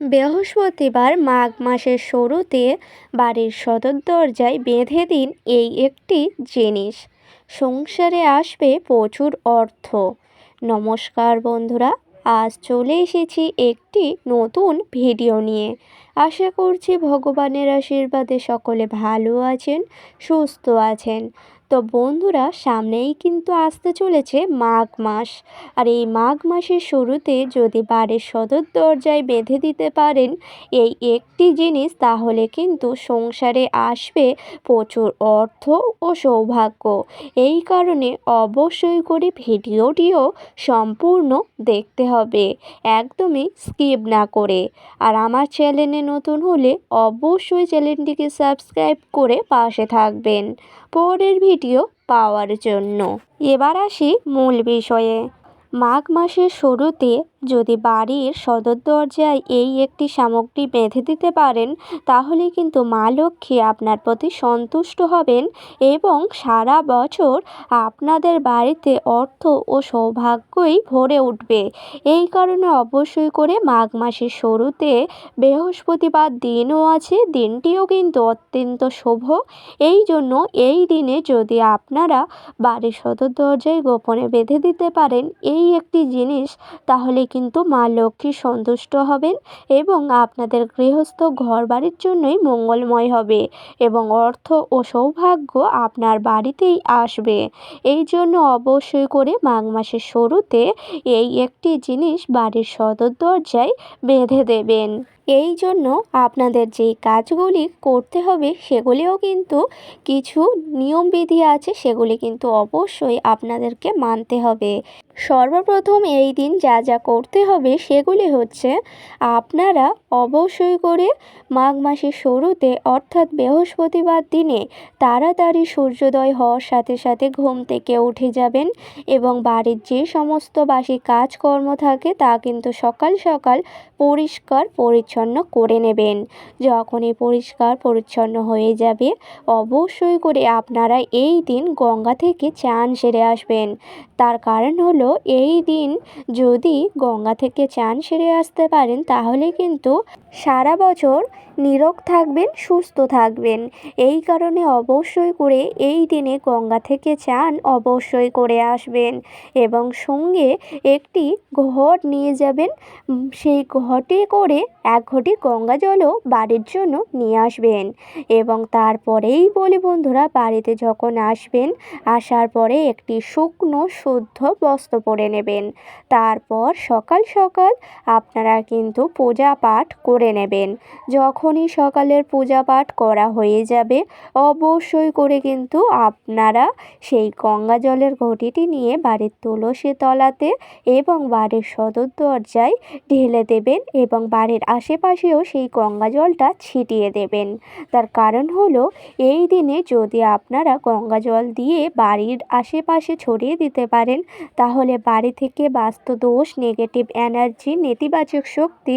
বৃহস্পতিবার মাঘ মাসের শুরুতে বাড়ির সদর দরজায় বেঁধে দিন এই একটি জিনিস। সংসারে আসবে প্রচুর অর্থ। নমস্কার বন্ধুরা, আজ চলে এসেছি একটি নতুন ভিডিও নিয়ে। আশা করছি ভগবানের আশীর্বাদে সকলে ভালো আছেন, সুস্থ আছেন। তো বন্ধুরা, সামনেই কিন্তু আসতে চলেছে মাঘ মাস। আর এই মাঘ মাসের শুরুতে যদি বাড়ির সদর দরজায় বেঁধে দিতে পারেন এই একটি জিনিস, তাহলে কিন্তু সংসারে আসবে প্রচুর অর্থ ও সৌভাগ্য। এই কারণে অবশ্যই করে ভিডিওটিও সম্পূর্ণ দেখতে হবে, একদমই স্কিপ না করে। আর আমার চ্যানেলে নতুন হলে অবশ্যই চ্যানেলটিকে সাবস্ক্রাইব করে পাশে থাকবেন। পরের ভিডিও পাওয়ার জন্য। এবার আসি মূল বিষয়ে। মাঘ মাসের শুরুতে যদি বাড়ির সদর দরজায় এই একটি সামগ্রী বেঁধে দিতে পারেন, তাহলে কিন্তু মা লক্ষ্মী আপনার প্রতি সন্তুষ্ট হবেন এবং সারা বছর আপনাদের বাড়িতে অর্থ ও সৌভাগ্যই ভরে উঠবে। এই কারণে অবশ্যই করে মাঘ মাসের শুরুতে বৃহস্পতিবার দিনও আছে, দিনটিও কিন্তু অত্যন্ত শুভ। এই জন্য এই দিনে যদি আপনারা বাড়ির সদর দরজায় গোপনে বেঁধে দিতে পারেন এই একটি জিনিস, তাহলে কিন্তু মা লক্ষ্মী সন্তুষ্ট হবেন এবং আপনাদের গৃহস্থ ঘর বাড়ির জন্যই মঙ্গলময় হবে এবং অর্থ ও সৌভাগ্য আপনার বাড়িতেই আসবে। এই জন্য অবশ্যই করে মাঘ মাসের শুরুতে এই একটি জিনিস বাড়ির সদর দরজায় বেঁধে দেবেন। এই জন্য আপনাদের যেই কাজগুলি করতে হবে সেগুলিও কিন্তু কিছু নিয়মবিধি আছে, সেগুলি কিন্তু অবশ্যই আপনাদেরকে মানতে হবে। সর্বপ্রথম এই দিন যা যা করতে হবে সেগুলি হচ্ছে, আপনারা অবশ্যই করে মাঘ মাসের শুরুতে, অর্থাৎ বৃহস্পতিবার দিনে তাড়াতাড়ি সূর্যোদয় হওয়ার সাথে সাথে ঘুম থেকে উঠে যাবেন এবং বাড়ির যে সমস্ত বাসি কাজকর্ম থাকে তা কিন্তু সকাল সকাল পরিষ্কার পরিচ্ছন্ন করে নেবেন। যখনই পরিষ্কার পরিচ্ছন্ন হয়ে যাবে, অবশ্যই করে আপনারা এই দিন গঙ্গা থেকে চান সেরে আসবেন। তার কারণ হলো, এই দিন যদি গঙ্গা থেকে চান সেরে আসতে পারেন, তাহলে কিন্তু সারা বছর নিরোগ থাকবেন, সুস্থ থাকবেন। এই কারণে অবশ্যই করে এই দিনে গঙ্গা থেকে চান অবশ্যই করে আসবেন এবং সঙ্গে একটি ঘট নিয়ে যাবেন। সেই ঘটে করে এক ঘটি গঙ্গা জলও বাড়ির জন্য নিয়ে আসবেন এবং তারপরেই বলি বন্ধুরা, বাড়িতে যখন আসবেন, আসার পরে একটি শুকনো, শুদ্ধ বস্ত্র পরে নেবেন। তারপর সকাল সকাল আপনারা কিন্তু পূজা পাঠ করে নেবেন। যখনই সকালের পূজা পাঠ করা হয়ে যাবে, অবশ্যই করে কিন্তু আপনারা সেই গঙ্গা জলের ঘটিটি নিয়ে বাড়ির তুলসী তলাতে এবং বাড়ির সদর দরজায় ঢেলে দেবেন এবং বাড়ির আশেপাশেও সেই গঙ্গা জলটা ছিটিয়ে দেবেন। তার কারণ হলো, এই দিনে যদি আপনারা গঙ্গা জল দিয়ে বাড়ির আশেপাশে ছড়িয়ে দিতে পারেন, তাহলে বাড়ি থেকে বাস্তু দোষ নেগেটিভ এনার্জি নেতিবাচক শক্তি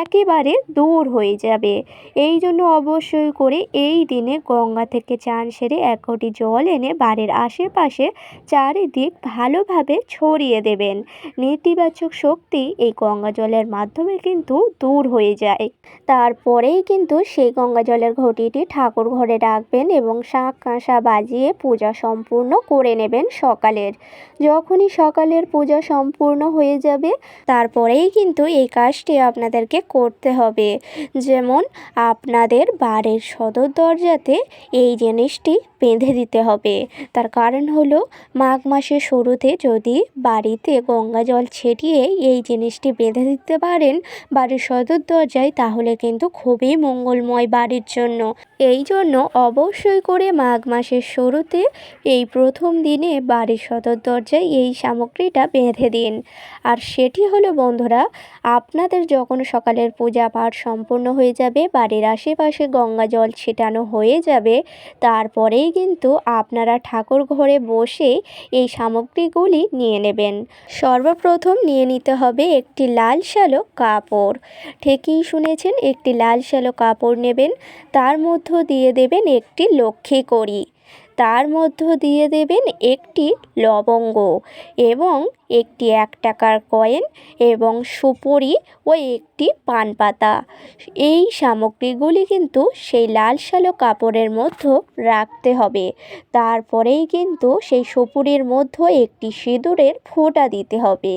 একেবারে দূর হয়ে যাবে। এই জন্য অবশ্যই করে এই দিনে গঙ্গা থেকে চান সেরে এক ঘটি জল এনে বাড়ির আশেপাশে চারিদিক ভালোভাবে ছড়িয়ে দেবেন। নেতিবাচক শক্তি এই গঙ্গা জলের মাধ্যমে কিন্তু দূর হয়ে যায়। তারপরেই কিন্তু সেই গঙ্গা জলের ঘটিটি ঠাকুর ঘরে রাখবেন এবং শাঁখ কাঁসা বাজিয়ে পূজা সম্পূর্ণ করে নেবেন সকালের। যখনই সকালের পূজা সম্পূর্ণ হয়ে যাবে তারপরেই কিন্তু এই কাজটি আপনাদেরকে করতে হবে। যেমন আপনাদের বাড়ির সদর দরজাতে এই জিনিসটি বেঁধে দিতে হবে। তার কারণ হলো মাঘ মাসের শুরুতে যদি বাড়িতে গঙ্গা জল ছেটিয়ে এই জিনিসটি বেঁধে দিতে পারেন বাড়ির সদর দরজায়, তাহলে কিন্তু খুবই মঙ্গলময় বাড়ির জন্য। এই জন্য অবশ্যই করে মাঘ মাসের শুরুতে এই প্রথম দিনে বাড়ির সদর দরজায় এই সামগ্রীটা বেঁধে দিন। আর সেটি হলো বন্ধুরা? আপনাদের যখন সকালের পূজা পাঠ সম্পূর্ণ হয়ে যাবে, বাড়ির আশেপাশে গঙ্গা জল ছিটানো হয়ে যাবে, তারপরেই কিন্তু আপনারা ঠাকুর ঘরে বসে এই সামগ্রীগুলি নিয়ে নেবেন। সর্বপ্রথম নিয়ে নিতে হবে একটি লাল শালো কাপড়। ঠিকই শুনেছেন, একটি লাল শালো কাপড় নেবেন, তার মধ্য দিয়ে দেবেন একটি লক্ষ্মী করি তার মধ্য দিয়ে দেবেন একটি লবঙ্গ এবং একটি এক টাকার কয়েন এবং সুপুরি ও একটি পান পাতা এই সামগ্রীগুলি কিন্তু সেই লাল সালো কাপড়ের মধ্যে রাখতে হবে। তারপরেই কিন্তু সেই সুপুরির মধ্যে একটি সিঁদুরের ফোঁটা দিতে হবে।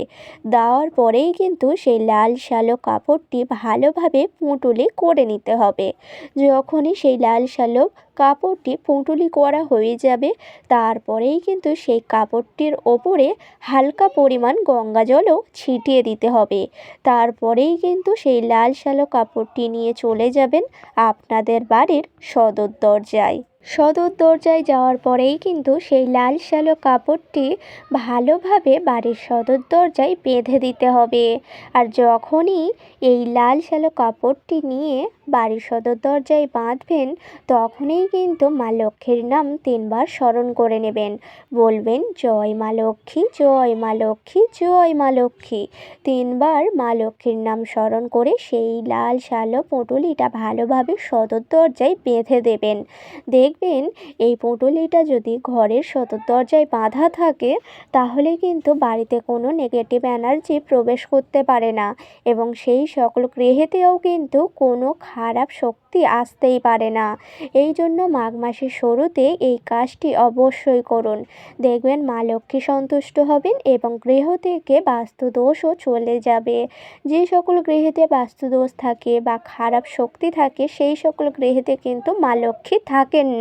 দেওয়ার পরেই কিন্তু সেই লাল সালো কাপড়টি ভালোভাবে পুঁটুলি করে নিতে হবে। যখনই সেই লাল সালো কাপড়টি পুঁটুলি করা হয়ে যাবে। তারপরেই কিন্তু সেই কাপড়টির ওপরে হালকা পরিমাণ গঙ্গা জলও ছিটিয়ে দিতে হবে। তারপরেই কিন্তু সেই লাল সালো কাপড়টি নিয়ে চলে যাবেন আপনাদের বাড়ির সদর দরজায়। সদর দরজায় যাওয়ার পরেই কিন্তু সেই লাল সালো কাপড়টি ভালোভাবে বাড়ির সদর দরজায় বেঁধে দিতে হবে। আর যখনই এই লাল সালো কাপড়টি নিয়ে বাড়ির সদর দরজায় বাঁধবেন, তখনই কিন্তু মা লক্ষ্মীর নাম তিনবার স্মরণ করে নেবেন। বলবেন, জয় মা লক্ষ্মী, জয় মা লক্ষ্মী, জয় মা লক্ষ্মী। তিনবার মা লক্ষ্মীর নাম স্মরণ করে সেই লাল সালো পুঁটুলিটা ভালোভাবে সদর দরজায় বেঁধে দেবেন। দেখবেন এই পুঁটুলিটা যদি ঘরের সদর দরজায় বাঁধা থাকে, তাহলে কিন্তু বাড়িতে কোনো নেগেটিভ এনার্জি প্রবেশ করতে পারে না এবং সেই সকল গৃহেতেও কিন্তু কোনো খারাপ শক্তি আসতেই পারে না। এই জন্য মাঘ মাসের শুরুতে এই কাজটি অবশ্যই করুন। দেখবেন মা লক্ষ্মী সন্তুষ্ট হবেন এবং গৃহ থেকে বাস্তুদোষও চলে যাবে। যে সকল গৃহেতে বাস্তুদোষ থাকে বা খারাপ শক্তি থাকে, সেই সকল গৃহেতে কিন্তু মা লক্ষ্মী থাকেন না।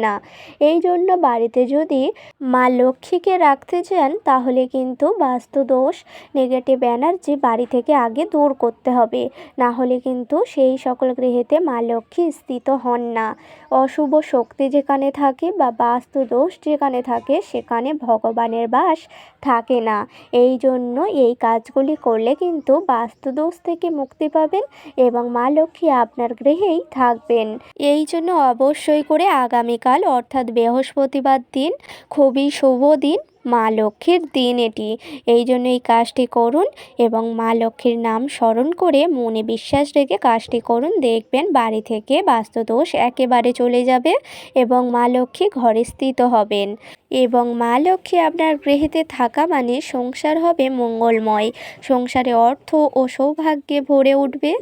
এই জন্য বাড়িতে যদি মা লক্ষ্মীকে রাখতে চান, তাহলে কিন্তু বাস্তুদোষ নেগেটিভ এনার্জি বাড়ি থেকে আগে দূর করতে হবে। না হলে কিন্তু সেই সকল গৃহেতে মা লক্ষ্মী স্থিত হন না। অশুভ শক্তি যেখানে থাকে বা বাস্তু দোষ যেখানে থাকে, সেখানে ভগবানের বাস থাকে না। এই জন্য এই কাজগুলি করলে কিন্তু বাস্তু দোষ থেকে মুক্তি পাবেন এবং মা লক্ষ্মী আপনার গৃহেই থাকবেন। এই জন্য অবশ্যই করে আগামীকাল, অর্থাৎ বৃহস্পতিবার দিন, খুবই শুভ দিন, মা লক্ষ্মীর দিন এটি। এই জন্য এই কাজটি করুন এবং মা লক্ষ্মীর নাম স্মরণ করে মনে বিশ্বাস রেখে কাজটি করুন। দেখবেন বাড়ি থেকে বাস্তুদোষ একেবারে চলে যাবে এবং মা লক্ষ্মী ঘরে স্থিত হবেন। এবং মা লক্ষ্মী আপনার গৃহেতে থাকা মানে সংসার হবে মঙ্গলময়। সংসারে অর্থ ও সৌভাগ্যে ভরে উঠবে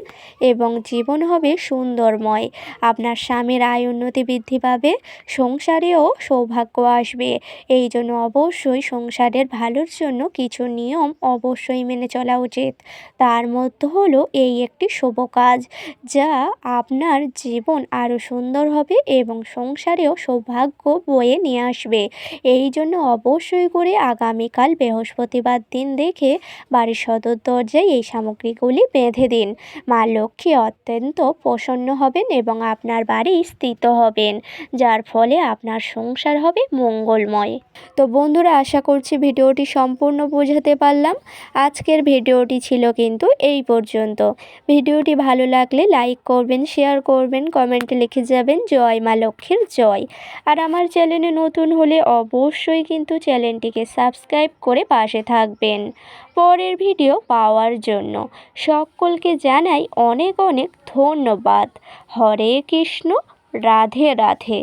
এবং জীবন হবে সুন্দরময়। আপনার স্বামীর আয় উন্নতি বৃদ্ধি পাবে, সংসারেও সৌভাগ্য আসবে। এই জন্য অবশ্যই সংসারের ভালোর জন্য কিছু নিয়ম অবশ্যই মেনে চলা উচিত। তার মধ্যে হলো এই একটি শুভ কাজ, যা আপনার জীবন আরও সুন্দর হবে এবং সংসারেও সৌভাগ্য বয়ে নিয়ে আসবে। এই জন্য অবশ্যই করে আগামীকাল বৃহস্পতিবার দিন দেখে বাড়ির সদর দরজায় এই সামগ্রীগুলি বেঁধে দিন। মা লক্ষ্মী অত্যন্ত প্রসন্ন হবেন এবং আপনার বাড়ি স্থিত হবেন, যার ফলে আপনার সংসার হবে মঙ্গলময়। তো বন্ধুরা, আশা করছি ভিডিওটি সম্পূর্ণ বোঝাতে পারলাম। আজকের ভিডিওটি ছিল কিন্তু এই পর্যন্ত। ভিডিওটি ভালো লাগলে লাইক করবেন, শেয়ার করবেন, কমেন্টে লিখে যাবেন, জয় মা লক্ষ্মীর জয়। আর আমার চ্যানেলে নতুন হলে অবশ্যই কিন্তু চ্যানেলটিকে সাবস্ক্রাইব করে পাশে থাকবেন। পরের ভিডিও পাওয়ার জন্য সকলকে জানাই অনেক অনেক ধন্যবাদ। হরে কৃষ্ণ, রাধে রাধে।